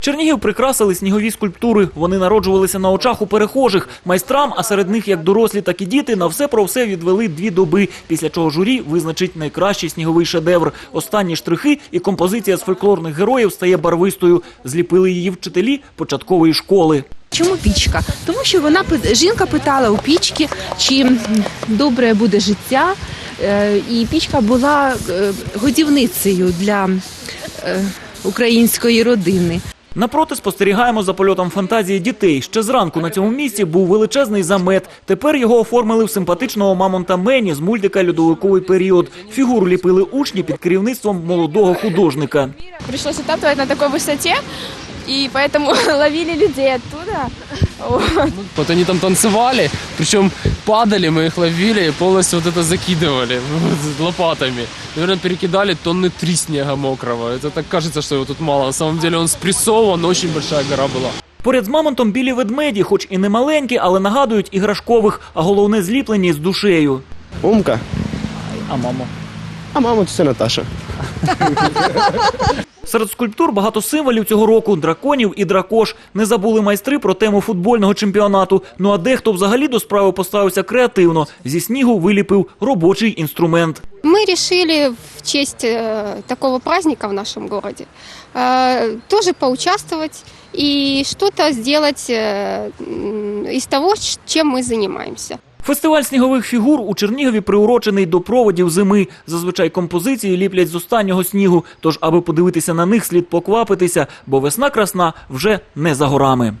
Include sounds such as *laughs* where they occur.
Чернігів прикрасили снігові скульптури. Вони народжувалися на очах у перехожих. Майстрам, а серед них як дорослі, так і діти, на все про все відвели дві доби. Після чого журі визначить найкращий сніговий шедевр. Останні штрихи і композиція з фольклорних героїв стає барвистою. Зліпили її вчителі початкової школи. Чому пічка? Тому що вона жінка питала у пічки, чи добре буде життя, е, і пічка була е, годівницею для е, української родини. Напроти спостерігаємо за польотом фантазії дітей. Ще зранку на цьому місці був величезний замет. Тепер його оформили в симпатичного мамонта Мені з мультика «Льодовиковий період». Фігуру ліпили учні під керівництвом молодого художника. Пришлось оттаптывать на такой высоте, и поэтому *laughs* ловили людей оттуда. Вот. Вот они там танцевали, причем падали, мы их ловили и полностью вот это закидывали вот, лопатами. Наверное, перекидали тонны три снега мокрого. Это так кажется, что его тут мало. На самом деле он спрессован, очень большая гора была. Поряд з мамонтом білі ведмеді, хоч і не маленькі, але нагадують іграшкових, а головне зліплені з душею. Умка, А мамо? а мама це Наташа. Серед скульптур багато символів цього року драконів і дракош. Не забули майстри про тему футбольного чемпіонату. Ну а дехто взагалі до справи поставився креативно. Зі снігу виліпив робочий інструмент. Мы решили в честь э, такого праздника в нашем городе э, тоже поучаствовать и что-то сделать э, м, из того, ч- чем мы занимаемся. Фестиваль снігових фігур у Чернігові приурочений до проводів зими. Зазвичай композиції ліплять з останнього снігу. Тож, аби подивитися на них, слід поквапитися, бо весна красна вже не за горами.